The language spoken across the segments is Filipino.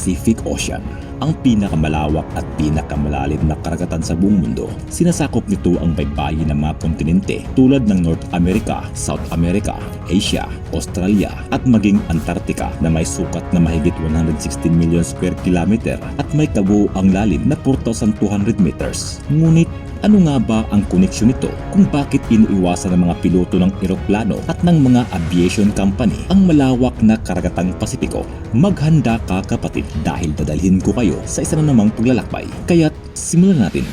Pacific Ocean, ang pinakamalawak at pinakamalalim na karagatan sa buong mundo. Sinasakop nito ang baybayin ng mga kontinente tulad ng North America, South America, Asia, Australia at maging Antarctica na may sukat na mahigit 116 million square kilometer at may kabuoang lalim na 4,200 meters. Ngunit ano nga ba ang koneksyon nito kung bakit iniiwasan ng mga piloto ng eroplano at ng mga aviation company ang malawak na karagatang Pasipiko? Maghanda ka kapatid dahil dadalhin ko kayo sa isa na namang paglalakbay. Kaya't simulan natin.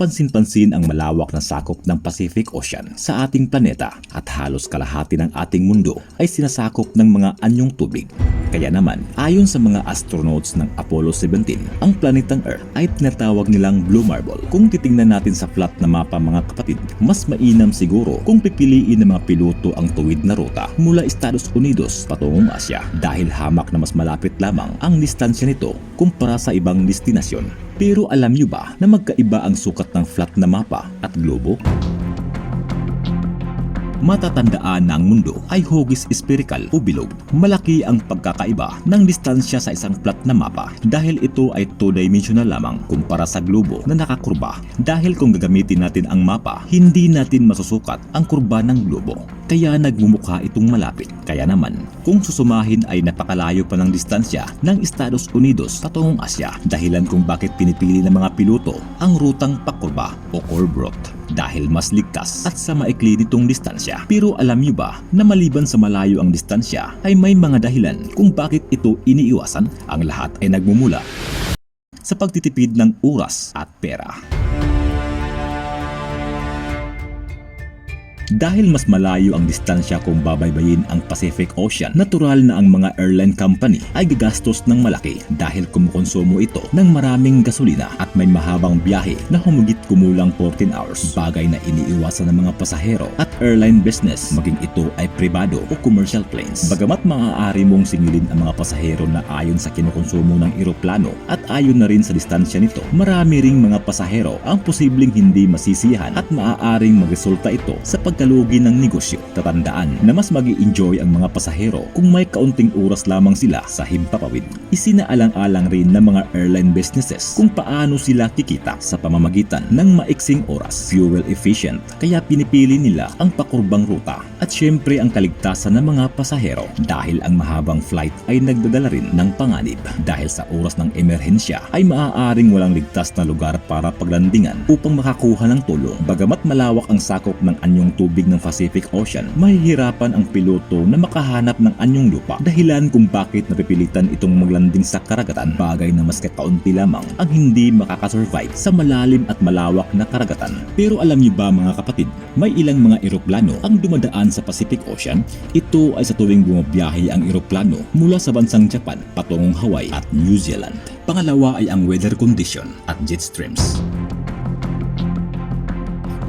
Kapansin-pansin ang malawak na sakop ng Pacific Ocean sa ating planeta at halos kalahati ng ating mundo ay sinasakop ng mga anyong tubig. Kaya naman, ayon sa mga astronauts ng Apollo 17, ang planetang Earth ay tinatawag nilang Blue Marble. Kung titingnan natin sa flat na mapa mga kapatid, mas mainam siguro kung pipiliin ng mga piloto ang tuwid na ruta mula Estados Unidos patungong Asya dahil hamak na mas malapit lamang ang distansya nito kumpara sa ibang destinasyon. Pero alam niyo ba na magkaiba ang sukat ng flat na mapa at globo? Matatandaan na ang mundo ay hugis spherical o bilog. Malaki ang pagkakaiba ng distansya sa isang flat na mapa dahil ito ay two-dimensional lamang kumpara sa globo na nakakurba. Dahil kung gagamitin natin ang mapa, hindi natin masusukat ang kurba ng globo. Kaya nagmumukha itong malapit. Kaya naman, kung susumahin ay napakalayo pa ng distansya ng Estados Unidos patungong Asya dahilan kung bakit pinipili ng mga piloto ang rutang pakurba o curve route dahil mas ligtas at sa maikli nitong distansya. Pero alam niyo ba na maliban sa malayo ang distansya ay may mga dahilan kung bakit ito iniiwasan? Ang lahat ay nagmumula sa pagtitipid ng oras at pera. Dahil mas malayo ang distansya kung babaybayin ang Pacific Ocean, natural na ang mga airline company ay gagastos ng malaki dahil kumukonsumo ito ng maraming gasolina at may mahabang biyahe na humigit kumulang 14 hours. Bagay na iniiwasan ng mga pasahero at airline business maging ito ay pribado o commercial planes. Bagamat maaari mong singilin ang mga pasahero na ayon sa kinukonsumo ng eroplano at ayon na rin sa distansya nito, marami ring mga pasahero ang posibleng hindi masisiyahan at maaaring magresulta ito sa pagkalugi ng negosyo. Tatandaan na mas mag enjoy ang mga pasahero kung may kaunting oras lamang sila sa himpapawid. Isinaalang-alang rin ng mga airline businesses kung paano sila kikita sa pamamagitan ng maiksing oras, fuel efficient, kaya pinipili nila ang pakurbang ruta at syempre ang kaligtasan ng mga pasahero dahil ang mahabang flight ay nagdadala rin ng panganib dahil sa oras ng emerhensya ay maaaring walang ligtas na lugar para paglandingan upang makakuha ng tulong. Bagamat malawak ang sakop ng anyong tubig ng Pacific Ocean, mahihirapan ang piloto na makahanap ng anyong lupa dahilan kung bakit napipilitan itong maglanding sa karagatan bagay na mas kakaunti lamang ang hindi makakasurvive sa malalim at malawak na karagatan. Pero alam niyo ba mga kapatid, may ilang mga eroplano ang dumadaan sa Pacific Ocean. Ito ay sa tuwing bumabiyahe ang eroplano mula sa bansang Japan patungong Hawaii at New Zealand. Pangalawa ay ang weather condition at jet streams.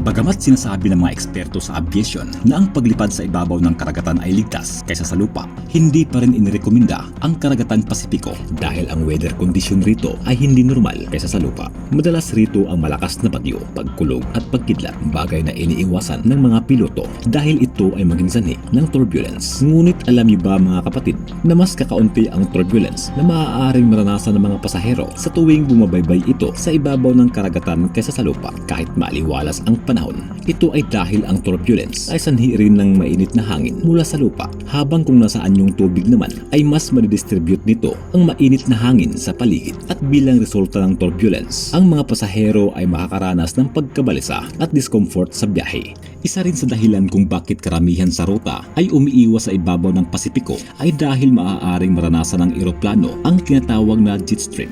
Bagamat sinasabi ng mga eksperto sa aviation na ang paglipad sa ibabaw ng karagatan ay ligtas kaysa sa lupa, hindi pa rin inirekomenda ang karagatan Pasipiko dahil ang weather condition rito ay hindi normal kaysa sa lupa. Madalas rito ang malakas na bagyo, pagkulog at pagkidlat, bagay na iniiwasan ng mga piloto dahil ito ay maging sanhi ng turbulence. Ngunit alam niyo ba mga kapatid na mas kakaunti ang turbulence na maaaring maranasan ng mga pasahero sa tuwing bumabaybay ito sa ibabaw ng karagatan kaysa sa lupa kahit maliwalas ang panahon. Ito ay dahil ang turbulence ay sanhi rin ng mainit na hangin mula sa lupa habang kung nasaan yung tubig naman ay mas madidistribute nito ang mainit na hangin sa paligid at bilang resulta ng turbulence ang mga pasahero ay makakaranas ng pagkabalisa at discomfort sa biyahe. Isa rin sa dahilan kung bakit karamihan sa ruta ay umiiwas sa ibabaw ng Pasipiko ay dahil maaaring maranasan ng eroplano ang tinatawag na jet stream.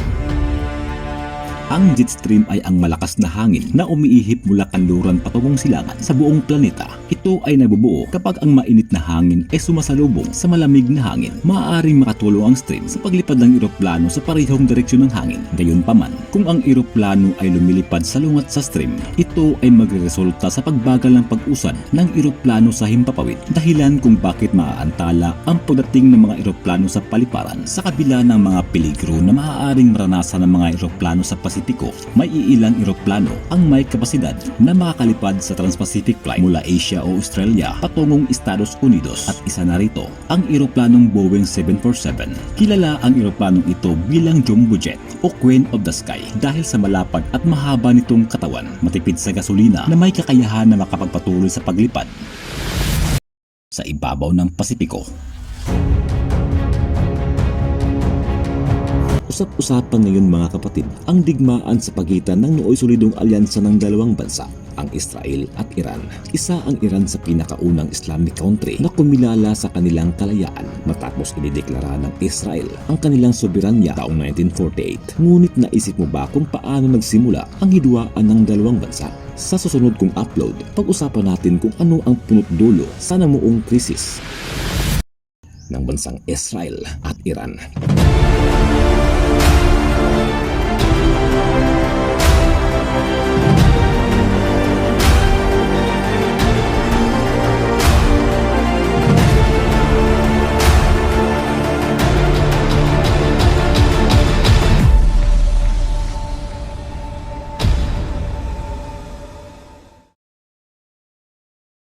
Ang jet stream ay ang malakas na hangin na umiihip mula kanluran patungong silangan sa buong planeta Ito ay nabubuo kapag ang mainit na hangin ay sumasalubong sa malamig na hangin. Maaaring makatulong ang stream sa paglipad ng eroplano sa parehong direksyon ng hangin. Gayunpaman, kung ang eroplano ay lumilipad sa lungat sa stream, ito ay magreresulta sa pagbagal ng pag-usad ng eroplano sa himpapawid. Dahilan kung bakit maaantala ang pagdating ng mga eroplano sa paliparan. Sa kabila ng mga peligro na maaaring maranasan ng mga eroplano sa Pasipiko, may iilang eroplano ang may kapasidad na makakalipad sa Trans-Pacific flight mula Asia o Australia patungong Estados Unidos at isa na rito ang eroplanong Boeing 747. Kilala ang eroplanong ito bilang Jumbo Jet o Queen of the Sky dahil sa malapad at mahaba nitong katawan, matipid sa gasolina na may kakayahan na makapagpatuloy sa paglipad sa ibabaw ng Pasipiko. Usap-usapan ngayon mga kapatid ang digmaan sa pagitan ng nooy solidong alyansa ng dalawang bansa, ang Israel at Iran. Isa ang Iran sa pinakaunang Islamic country na kumilala sa kanilang kalayaan matapos inideklara ng Israel ang kanilang soberanya taong 1948. Ngunit naisip mo ba kung paano nagsimula ang hidwaan ng dalawang bansa? Sa susunod kong upload, pag-usapan natin kung ano ang punot dulo sa namuong krisis ng bansang Israel at Iran.